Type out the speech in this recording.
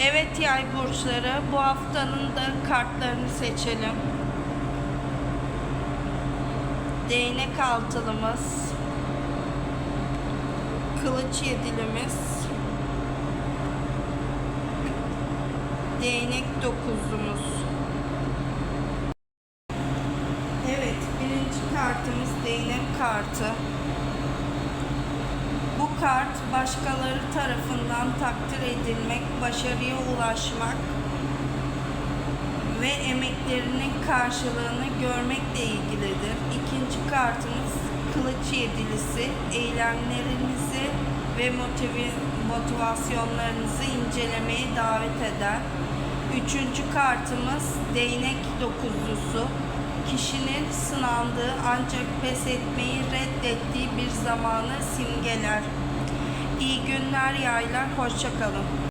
Evet yay burçları bu haftanın da kartlarını seçelim. Değnek altılımız. Kılıç yedilimiz. Değnek dokuzumuz. Evet birinci kartımız değnek kartı. Kart başkaları tarafından takdir edilmek, başarıya ulaşmak ve emeklerinin karşılığını görmekle ilgilidir. İkinci kartımız kılıç yedilisi, eylemlerinizi ve motivi, motivasyonlarınızı incelemeye davet eder. Üçüncü kartımız değnek dokuzlusu. Kişinin sınandığı ancak pes etmeyi reddettiği bir zamanı simgeler. İyi günler yaylar, hoşçakalın.